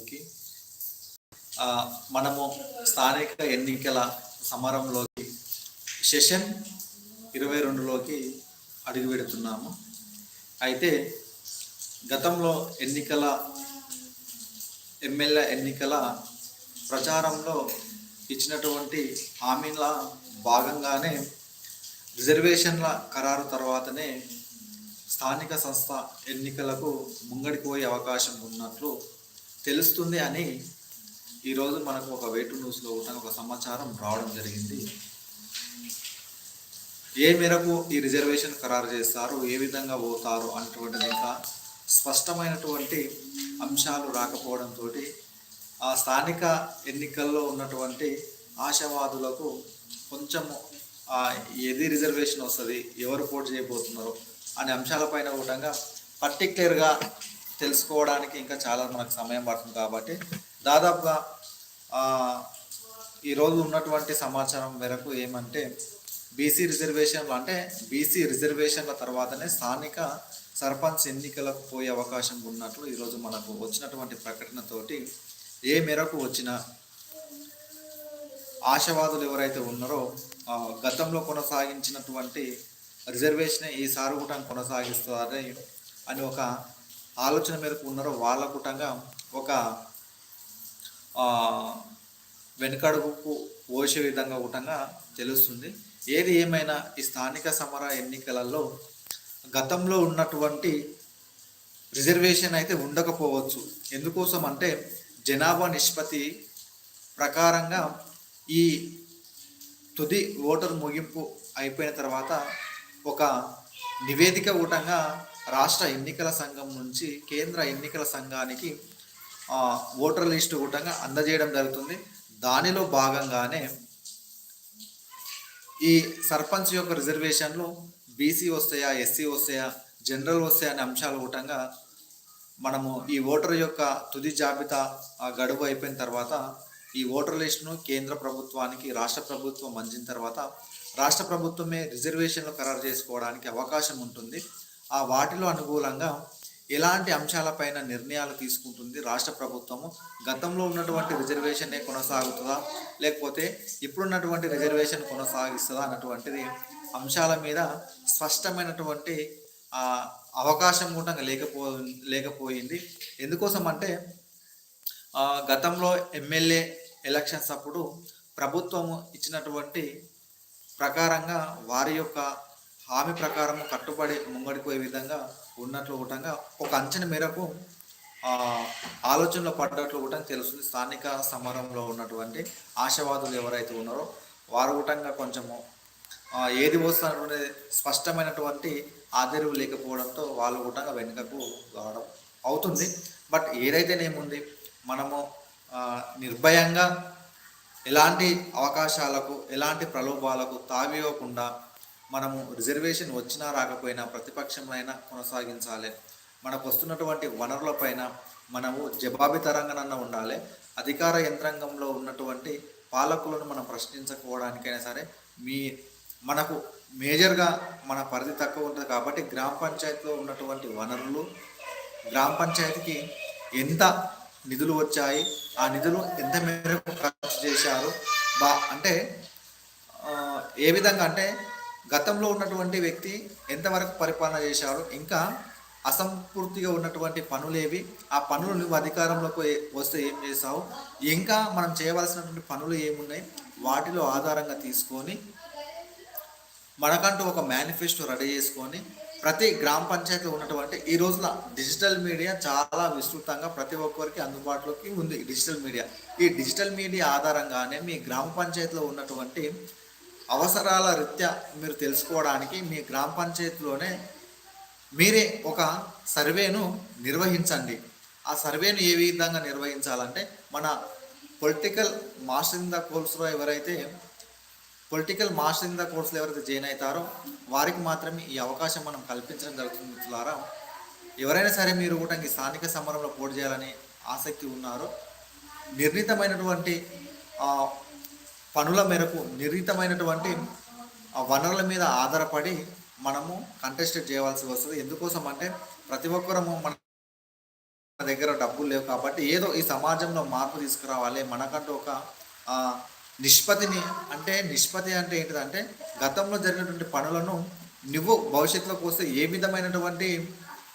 ప్రజలకి మనము స్థానిక ఎన్నికల సమరంలోకి సెషన్ ఇరవై రెండులోకి అడుగు పెడుతున్నాము. అయితే గతంలో ఎన్నికల ఎమ్మెల్యే ఎన్నికల ప్రచారంలో ఇచ్చినటువంటి హామీల భాగంగానే రిజర్వేషన్ల ఖరారు తర్వాతనే స్థానిక సంస్థ ఎన్నికలకు ముంగడికి పోయే అవకాశం ఉన్నట్లు తెలుస్తుంది అని ఈరోజు మనకు ఒక వేటు న్యూస్లో కూడా ఒక సమాచారం రావడం జరిగింది. ఏ మేరకు ఈ రిజర్వేషన్ ఖరారు చేస్తారు ఏ విధంగా పోతారు అనేటువంటిది ఇంకా స్పష్టమైనటువంటి అంశాలు రాకపోవడంతో ఆ స్థానిక ఎన్నికల్లో ఉన్నటువంటి ఆశావాదులకు కొంచెము ఏది రిజర్వేషన్ వస్తుంది ఎవరు పోటీ చేయబోతున్నారు అనే అంశాలపైన కూడా పర్టిక్యులర్గా తెలుసుకోవడానికి ఇంకా చాలా మనకు సమయం పడుతుంది కాబట్టి దాదాపుగా ఈరోజు ఉన్నటువంటి సమాచారం మేరకు ఏమంటే బీసీ రిజర్వేషన్లు అంటే బీసీ రిజర్వేషన్ల తర్వాతనే స్థానిక సర్పంచ్ ఎన్నికలకు పోయే అవకాశం ఉన్నట్లు ఈరోజు మనకు వచ్చినటువంటి ప్రకటనతోటి ఏ మేరకు వచ్చిన ఆశావాదులు ఎవరైతే ఉన్నారో గతంలో కొనసాగించినటువంటి రిజర్వేషన్ ఈసారి కూడా కొనసాగిస్తారని అని ఒక ఆలోచన మేరకు ఉన్నారో వాళ్ళ కూటంగా ఒక వెనుకడుగుకు పోసే విధంగా కూటంగా తెలుస్తుంది. ఏది ఏమైనా ఈ స్థానిక సమర ఎన్నికలలో గతంలో ఉన్నటువంటి రిజర్వేషన్ అయితే ఉండకపోవచ్చు. ఎందుకోసం అంటే జనాభా నిష్పత్తి ప్రకారంగా ఈ తుది ఓటర్ ముగింపు అయిపోయిన తర్వాత ఒక నివేదిక కూటంగా రాష్ట్ర ఎన్నికల సంఘం నుంచి కేంద్ర ఎన్నికల సంఘానికి ఓటర్ లిస్టు కూటంగా అందజేయడం జరుగుతుంది. దానిలో భాగంగానే ఈ సర్పంచ్ యొక్క రిజర్వేషన్లు బీసీ వస్తాయా ఎస్సీ వస్తాయా జనరల్ వస్తాయా అనే అంశాలు కూటంగా మనము ఈ ఓటర్ యొక్క తుది జాబితా గడువు అయిపోయిన తర్వాత ఈ ఓటర్ లిస్టును కేంద్ర ప్రభుత్వానికి రాష్ట్ర ప్రభుత్వం అందిన తర్వాత రాష్ట్ర ప్రభుత్వమే రిజర్వేషన్లు ఖరారు చేసుకోవడానికి అవకాశం ఉంటుంది. ఆ వాటిలో అనుకూలంగా ఎలాంటి అంశాలపైన నిర్ణయాలు తీసుకుంటుంది రాష్ట్ర ప్రభుత్వము? గతంలో ఉన్నటువంటి రిజర్వేషనే కొనసాగుతుందా? లేకపోతే ఇప్పుడున్నటువంటి రిజర్వేషన్ కొనసాగిస్తుందా అన్నటువంటిది అంశాల మీద స్పష్టమైనటువంటి అవకాశం కూడా లేకపో లేకపోయింది. ఎందుకోసం అంటే గతంలో ఎమ్మెల్యే ఎలక్షన్స్ అప్పుడు ప్రభుత్వము ఇచ్చినటువంటి ప్రకారంగా వారి యొక్క హామీ ప్రకారం కట్టుబడి ముంగడిపోయే విధంగా ఉన్నట్లు కూడా ఒక అంచనా మేరకు ఆలోచనలో పడ్డట్లు కూడా తెలుస్తుంది. స్థానిక సమరంలో ఉన్నటువంటి ఆశావాదులు ఎవరైతే ఉన్నారో వారు కూడా కొంచెము ఏది వస్తున్నటువంటి స్పష్టమైనటువంటి ఆదరవు లేకపోవడంతో వాళ్ళు కూడా వెనుకకు రావడం అవుతుంది. బట్ ఏదైతేనేముంది మనము నిర్భయంగా ఎలాంటి అవకాశాలకు ఎలాంటి ప్రలోభాలకు తావివ్వకుండా మనము రిజర్వేషన్ వచ్చినా రాకపోయినా ప్రతిపక్షంలో కొనసాగించాలి. మనకు వస్తున్నటువంటి వనరులపైన మనము జవాబితరంగానన్న ఉండాలి. అధికార యంత్రాంగంలో ఉన్నటువంటి పాలకులను మనం ప్రశ్నించుకోవడానికైనా సరే మీ మనకు మేజర్గా మన పరిధి తక్కువ ఉంటుంది కాబట్టి గ్రామ పంచాయతీలో ఉన్నటువంటి వనరులు గ్రామ పంచాయతీకి ఎంత నిధులు వచ్చాయి ఆ నిధులు ఎంత మేరకు ఖర్చు చేశారు బా అంటే ఏ విధంగా అంటే గతంలో ఉన్నటువంటి వ్యక్తి ఎంతవరకు పరిపాలన చేశాడు ఇంకా అసంపూర్తిగా ఉన్నటువంటి పనులేవి ఆ పనులు నువ్వు అధికారంలోకి వస్తే ఏం చేసావు ఇంకా మనం చేయవలసినటువంటి పనులు ఏమున్నాయి వాటిలో ఆధారంగా తీసుకొని మనకంటూ ఒక మేనిఫెస్టో రెడీ చేసుకొని ప్రతి గ్రామ పంచాయతీలో ఉన్నటువంటి ఈ రోజున డిజిటల్ మీడియా చాలా విస్తృతంగా ప్రతి ఒక్కరికి అందుబాటులోకి ఉంది. Digital media. ఈ డిజిటల్ మీడియా ఆధారంగానే మీ గ్రామ పంచాయతీలో ఉన్నటువంటి అవసరాల రీత్యా మీరు తెలుసుకోవడానికి మీ గ్రామ పంచాయతీలోనే మీరే ఒక సర్వేను నిర్వహించండి. ఆ సర్వేను ఏ విధంగా నిర్వహించాలంటే మన పొలిటికల్ మాస్టర్ ఇన్ ద కోర్సులో ఎవరైతే పొలిటికల్ మాస్టర్ ఇన్ ద కోర్సులో ఎవరైతే జాయిన్ అవుతారో వారికి మాత్రమే ఈ అవకాశం మనం కల్పించడం జరుగుతుంది మిత్రులారా. ఎవరైనా సరే మీరు కూడా ఈ స్థానిక సమరంలో పోటీ చేయాలని ఆసక్తి ఉన్నారో నిర్ణీతమైనటువంటి పనుల మేరకు నిర్ణీతమైనటువంటి వనరుల మీద ఆధారపడి మనము కంటెస్ట్ చేయవలసి వస్తుంది. ఎందుకోసం అంటే ప్రతి ఒక్కరము మన మన దగ్గర డబ్బులు లేవు కాబట్టి ఏదో ఈ సమాజంలో మార్పు తీసుకురావాలి. మనకంటూ ఒక నిష్పత్తిని అంటే నిష్పత్తి అంటే ఏంటిదంటే గతంలో జరిగినటువంటి పనులను నువ్వు భవిష్యత్తులోకి వస్తే ఏ విధమైనటువంటి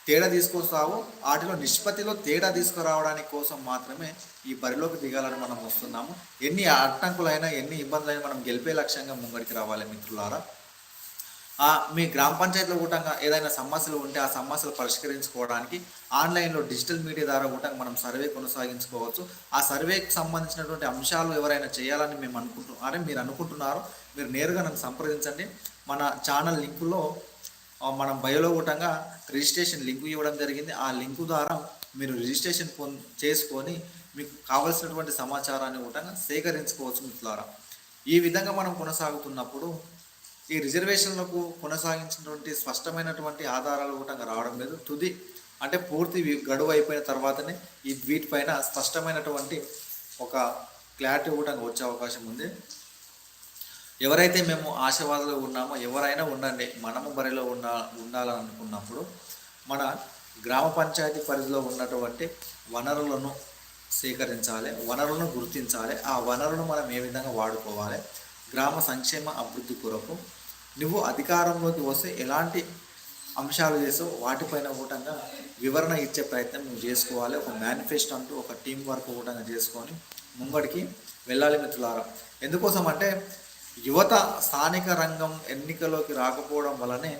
తేడా తీసుకొస్తావో. వాటిలో నిష్పత్తిలో తేడా తీసుకురావడానికి కోసం మాత్రమే ఈ బరిలోకి దిగాలని మనం వస్తున్నాము. ఎన్ని అడ్డంకులైనా ఎన్ని ఇబ్బందులైనా మనం గెలిపే లక్ష్యంగా ముంగడికి రావాలి మిత్రులారా. మీ గ్రామ పంచాయతీలో కూడంగా ఏదైనా సమస్యలు ఉంటే ఆ సమస్యలు పరిష్కరించుకోవడానికి ఆన్లైన్లో డిజిటల్ మీడియా ద్వారా కూడా మనం సర్వే కొనసాగించుకోవచ్చు. ఆ సర్వేకి సంబంధించినటువంటి అంశాలు ఎవరైనా చేయాలని మేము అనుకుంటున్నాం. అంటే మీరు అనుకుంటున్నారు. మీరు నేరుగా నన్ను సంప్రదించండి. మన ఛానల్ లింకులో మనం బయోలో కూటంగా రిజిస్ట్రేషన్ లింకు ఇవ్వడం జరిగింది. ఆ లింకు ద్వారా మీరు రిజిస్ట్రేషన్ పొంద చేసుకొని మీకు కావలసినటువంటి సమాచారాన్ని కూడా సేకరించుకోవచ్చు మిత్రులారా. ఈ విధంగా మనం కొనసాగుతున్నప్పుడు ఈ రిజర్వేషన్లకు కొనసాగించినటువంటి స్పష్టమైనటువంటి ఆధారాలు కూడా రావడం లేదు. తుది అంటే పూర్తి గడువు అయిపోయిన తర్వాతనే ఈ వీటిపైన స్పష్టమైనటువంటి ఒక క్లారిటీ కూడా వచ్చే అవకాశం ఉంది. ఎవరైతే మేము ఆశావాదులు ఉన్నామో ఎవరైనా ఉండండి మనము బరిలో ఉన్న ఉండాలని అనుకున్నప్పుడు మన గ్రామ పంచాయతీ పరిధిలో ఉన్నటువంటి వనరులను సేకరించాలి వనరులను గుర్తించాలి. ఆ వనరులను మనం ఏ విధంగా వాడుకోవాలి? గ్రామ సంక్షేమ అభివృద్ధి కొరకు నువ్వు అధికారంలోకి వస్తే ఎలాంటి అంశాలు చేసావు వాటిపైన కూటంగా వివరణ ఇచ్చే ప్రయత్నం నువ్వు చేసుకోవాలి. ఒక మేనిఫెస్టో అంటూ ఒక టీం వర్క్ కూడా చేసుకొని ముంగడికి వెళ్ళాలి మిత్రులారా. ఎందుకోసం అంటే యువత స్థానిక రంగం ఎన్నికలోకి రాకపోవడం వలనే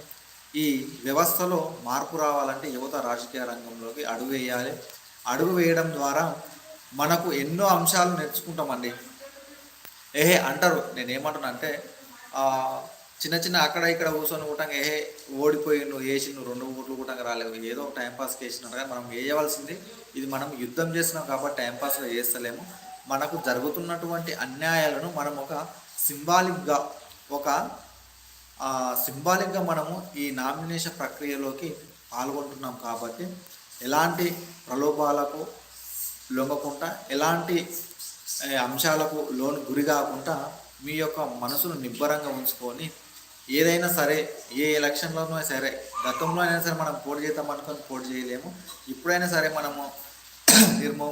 ఈ వ్యవస్థలో మార్పు రావాలంటే యువత రాజకీయ రంగంలోకి అడుగు వేయాలి. అడుగు వేయడం ద్వారా మనకు ఎన్నో అంశాలు నేర్చుకుంటామండి. ఏహే అంటారు నేను అంటే చిన్న చిన్న అక్కడ ఇక్కడ కూర్చొని కూడా ఏహే ఓడిపోయిండు వేసిండు రెండు ఓట్లు కూడా రాలేవు. ఏదో ఒక టైంపాస్కి వేసినారు కానీ మనం వేయవలసింది ఇది మనం యుద్ధం చేసినాం కాబట్టి టైంపాస్గా చేస్తలేము. మనకు జరుగుతున్నటువంటి అన్యాయాలను మనం ఒక సింబాలిక్గా ఒక సింబాలిక్గా మనము ఈ నామినేషన్ ప్రక్రియలోకి పాల్గొంటున్నాం కాబట్టి ఎలాంటి ప్రలోభాలకు లొంగకుండా ఎలాంటి అంశాలకు లోన్ గురి కాకుండా మీ యొక్క మనసును నిబ్బరంగా ఉంచుకొని ఏదైనా సరే ఏ ఎలక్షన్లోనూ సరే గతంలో అయినా సరే మనం పోటీ చేద్దాం అనుకొని పోటీ చేయలేము. ఇప్పుడైనా సరే మనము నిర్మో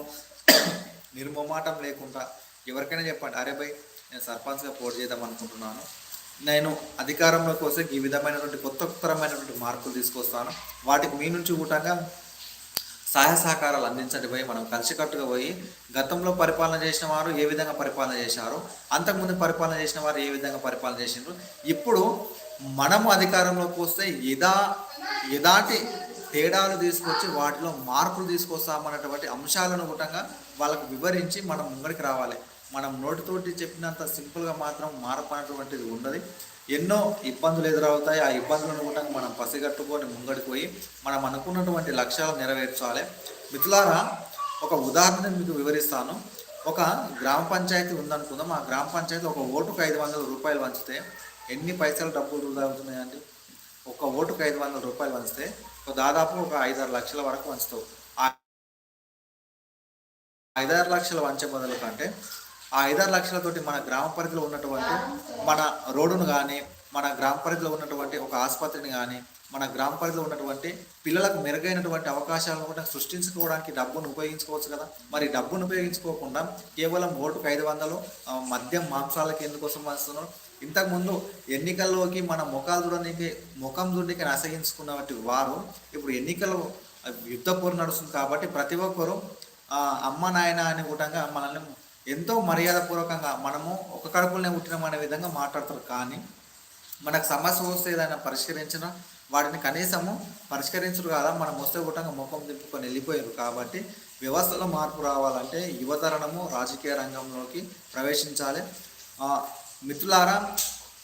నిర్మమాటం లేకుండా ఎవరికైనా చెప్పండి. అరే భయ్ నేను సర్పంచ్గా పోటీ చేద్దాం అనుకుంటున్నాను. నేను అధికారంలోకి వస్తే ఈ విధమైనటువంటి కొత్త కొత్తరమైనటువంటి మార్పులు తీసుకొస్తాను. వాటికి మీ నుంచి కూటంగా సహాయ సహకారాలు అందించండి పోయి మనం కలిసికట్టుగా పోయి గతంలో పరిపాలన చేసిన వారు ఏ విధంగా పరిపాలన చేశారు అంతకుముందు పరిపాలన చేసిన వారు ఏ విధంగా పరిపాలన చేసినారు ఇప్పుడు మనము అధికారంలోకి వస్తే యథా ఎలాంటి తేడాలు తీసుకొచ్చి వాటిలో మార్పులు తీసుకొస్తామన్నటువంటి అంశాలను కూడా వాళ్ళకు వివరించి మనం ముంగడికి రావాలి. మనం నోటితోటి చెప్పినంత సింపుల్గా మాత్రం మారపడినటువంటిది ఉండదు. ఎన్నో ఇబ్బందులు ఎదురవుతాయి. ఆ ఇబ్బందులను కూడా మనం పసిగట్టుకొని ముంగడికి పోయి మనం అనుకున్నటువంటి లక్ష్యాలు నెరవేర్చాలి. మిత్రులారా ఒక ఉదాహరణ మీకు వివరిస్తాను. ఒక గ్రామ పంచాయతీ ఉందనుకుందాం. ఆ గ్రామ పంచాయతీ ఒక ఓటుకు ఐదు వందల రూపాయలు వంచితే ఎన్ని పైసలు డబ్బులు వృధా అవుతున్నాయండి? ఒక ఓటుకు ఐదు వందల రూపాయలు వంచితే ఒక దాదాపు ఒక ఐదారు లక్షల వరకు వంచుతావు. ఐదారు లక్షల వంచే బదులు కంటే ఆ ఐదారు లక్షలతోటి మన గ్రామ పరిధిలో ఉన్నటువంటి మన రోడ్డును కానీ మన గ్రామ పరిధిలో ఉన్నటువంటి ఒక ఆసుపత్రిని కానీ మన గ్రామ పరిధిలో ఉన్నటువంటి పిల్లలకు మెరుగైనటువంటి అవకాశాలను కూడా సృష్టించుకోవడానికి డబ్బును ఉపయోగించుకోవచ్చు కదా. మరి డబ్బును ఉపయోగించుకోకుండా కేవలం ఓటుకు ఐదు వందలు మద్యం మాంసాలకి ఎందుకోసం వస్తున్నాం ఇంతకుముందు ఎన్నికల్లోకి మన ముఖాలు చూడడానికి ముఖం చూడడానికి అసహించుకున్నటువంటి వారు ఇప్పుడు ఎన్నికలు యుద్ధ పోరు నడుస్తుంది కాబట్టి ప్రతి ఒక్కరూ అమ్మ నాయన అని కూడంగా మనల్ని ఎంతో మర్యాదపూర్వకంగా మనము ఒక కడుపులోనే పుట్టినాం అనే విధంగా మాట్లాడతారు. కానీ మనకు సమస్య వస్తే ఏదైనా పరిష్కరించిన వాటిని కనీసము పరిష్కరించరు కదా? మనం వస్తే కూడా ముఖం తిప్పుకొని వెళ్ళిపోయారు. కాబట్టి వ్యవస్థలో మార్పు రావాలంటే యువతరణము రాజకీయ రంగంలోకి ప్రవేశించాలి. మిత్రులారా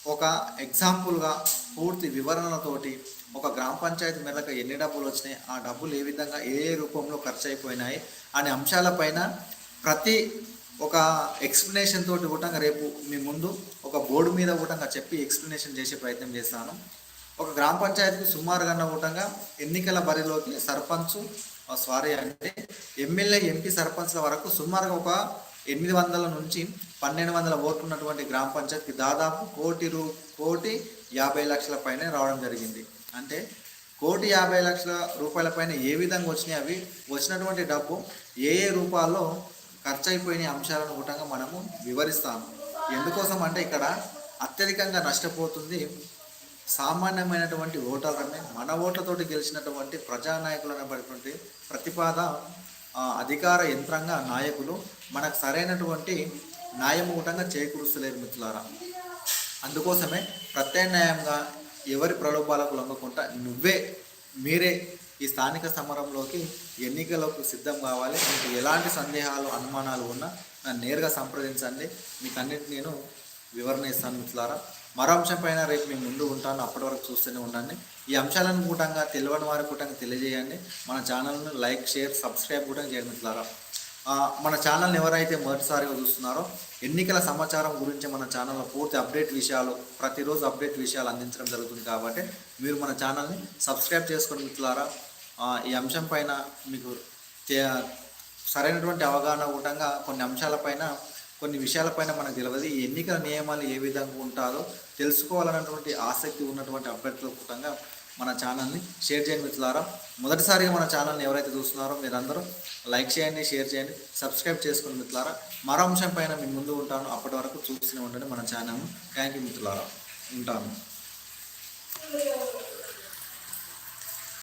ఒక ఎగ్జాంపుల్గా పూర్తి వివరణలతోటి ఒక గ్రామ పంచాయతీ మేరకు ఎన్ని డబ్బులు వచ్చినాయి ఆ డబ్బులు ఏ విధంగా ఏ రూపంలో ఖర్చు అయిపోయినాయి అనే అంశాలపైన ప్రతి ఒక ఎక్స్ప్లెనేషన్ తోటి కూడా రేపు మీ ముందు ఒక బోర్డు మీద కూడా చెప్పి ఎక్స్ప్లెనేషన్ చేసే ప్రయత్నం చేస్తాను. ఒక గ్రామ పంచాయతీకి సుమారుగా కూడా ఎన్నికల బరిలోకి సర్పంచ్ సారీ అంటే ఎమ్మెల్యే ఎంపీ సర్పంచ్ల వరకు సుమారుగా ఒక ఎనిమిది వందల నుంచి పన్నెండు వందల ఓట్లు ఉన్నటువంటి గ్రామ పంచాయతీకి దాదాపు కోటి రూ కోటి యాభై లక్షల పైనే రావడం జరిగింది. అంటే కోటి యాభై లక్షల రూపాయల పైన ఏ విధంగా వచ్చినాయి అవి? వచ్చినటువంటి డబ్బు ఏ ఏ రూపాల్లో ఖర్చు అయిపోయిన అంశాలను కూడా మనము వివరిస్తాము. ఎందుకోసం అంటే ఇక్కడ అత్యధికంగా నష్టపోతుంది సామాన్యమైనటువంటి ఓటర్లనే మన ఓట్లతోటి గెలిచినటువంటి ప్రజానాయకులు అనబడినటువంటి ప్రతిపాద అధికార యంత్రాంగ నాయకులు మనకు సరైనటువంటి న్యాయమూటంగా చేకూరుస్తలేరు మిత్రులారా. అందుకోసమే ప్రత్యామ్నాయంగా ఎవరి ప్రలోభాలకు లొంగకుండా నువ్వే మీరే ఈ స్థానిక సమరంలోకి ఎన్నికలకు సిద్ధం కావాలి. మీకు ఎలాంటి సందేహాలు అనుమానాలు ఉన్నా నన్ను నేరుగా సంప్రదించండి. మీకు అన్నిటి నేను వివరణ ఇస్తాను మిత్రులారా. మరో అంశం పైన రేపు మేము ముందు ఉంటాను. అప్పటి వరకు చూస్తూనే ఉండండి. ఈ అంశాలను కూటంగా తెలియని వారి కూటంగా తెలియజేయండి. మన ఛానల్ను లైక్ షేర్ సబ్స్క్రైబ్ కూడా చేయండి మిత్రులారా. మన ఛానల్ని ఎవరైతే మొదటిసారిగా చూస్తున్నారో ఎన్నికల సమాచారం గురించి మన ఛానల్లో పూర్తి అప్డేట్ విషయాలు ప్రతిరోజు అప్డేట్ విషయాలు అందించడం జరుగుతుంది కాబట్టి మీరు మన ఛానల్ని సబ్స్క్రైబ్ చేసుకొని మిత్రులారా. ఈ అంశం పైన మీకు సరైనటువంటి అవగాహన ఉండగా కొన్ని అంశాలపైన కొన్ని విషయాలపైన మనకు తెలియదు ఈ ఎన్నికల నియమాలు ఏ విధంగా ఉంటారో తెలుసుకోవాలన్నటువంటి ఆసక్తి ఉన్నటువంటి అభ్యర్థుల కూడంగా మన ఛానల్ని షేర్ చేయండి మిత్రులారా. మొదటిసారిగా మన ఛానల్ని ఎవరైతే చూస్తున్నారో మీరందరూ లైక్ చేయండి షేర్ చేయండి సబ్స్క్రైబ్ చేసుకోండి మిత్రులారా. మరో అంశం పైన మీ ముందు ఉంటాను. అప్పటి వరకు చూస్తూనే ఉండండి మన ఛానల్ను. థ్యాంక్ యూ మిత్రులారా. ఉంటాను.